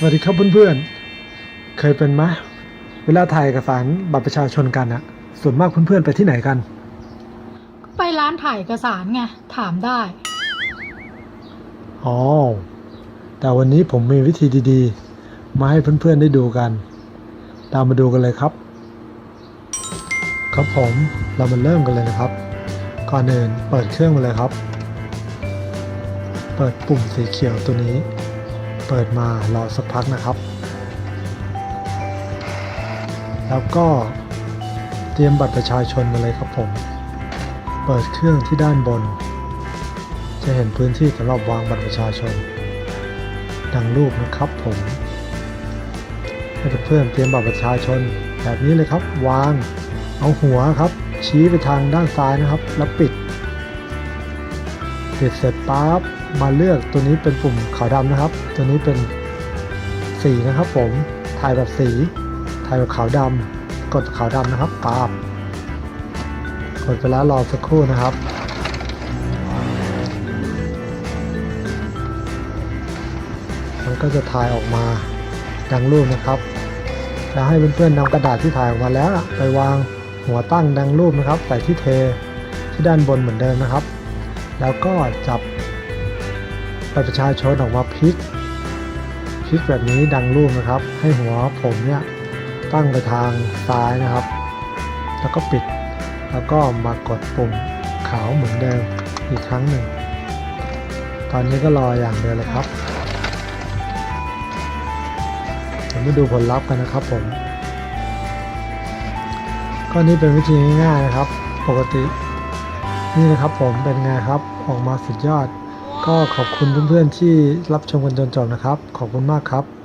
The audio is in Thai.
สวัสดีครับเพื่อนๆ เคยเป็นไหมเวลาถ่ายเอกสารบัตรประชาชนกันอะส่วนมากเพื่อนๆไปที่ไหนกัน ไปร้านถ่ายเอกสารไง ถามได้ อ๋อ แต่วันนี้ผมมีวิธีดีๆ มาให้เพื่อนๆได้ดูกัน ตามมาดูกันเลยครับ ครับผมเรามาเริ่มกันเลยนะครับ ก่อนอื่นเปิดเครื่องมาเลยครับ เปิดปุ่มสีเขียวตัวนี้ เปิดมารอสักพักนะครับ แล้วก็เตรียมบัตรประชาชนมาเลยครับผม เปิดเครื่องที่ด้านบน จะเห็นพื้นที่สำหรับวางบัตรประชาชน ดังรูปนะครับผม ให้เพื่อนๆเตรียมบัตรประชาชนแบบนี้เลยครับ วางเอาหัวครับ ชี้ไปทางด้านซ้ายนะครับ แล้วปิดปิดเสร็จปั๊บ มาเลือกตัวนี้เป็นปุ่มขาวดำนะครับ ตัวนี้เป็นสีนะครับผมถ่ายแบบสีถ่ายแบบขาวดำกดขาวดำนะครับปั๊บกดไปแล้วรอสักครู่นะครับมันก็จะถ่ายออกมาดังรูปนะครับจะให้เพื่อนๆนำกระดาษที่ถ่ายออกมาแล้วไปวางหัวตั้งดังรูปนะครับใส่ที่เทที่ด้านบนเหมือนเดิมนะครับ แล้วก็จับ บัตรประชาชนออกมาพลิกพลิกแบบนี้ดังรูปนะครับ ให้หัวผมเนี่ยตั้งไปทางซ้ายนะครับ แล้วก็ปิด แล้วก็มากดปุ่มขาวเหมือนเดิมอีกครั้งหนึ่ง ตอนนี้ก็รออย่างเดียวเลยครับเดี๋ยวมาดูผลลัพธ์กันนะครับผมก็นี่เป็นวิธีง่ายๆนะครับ ปกติ นี่นะครับผมเป็นไงครับออกมาสุดยอด ก็ขอบคุณเพื่อนๆที่รับชมกันจนจบนะครับ ขอบคุณมากครับ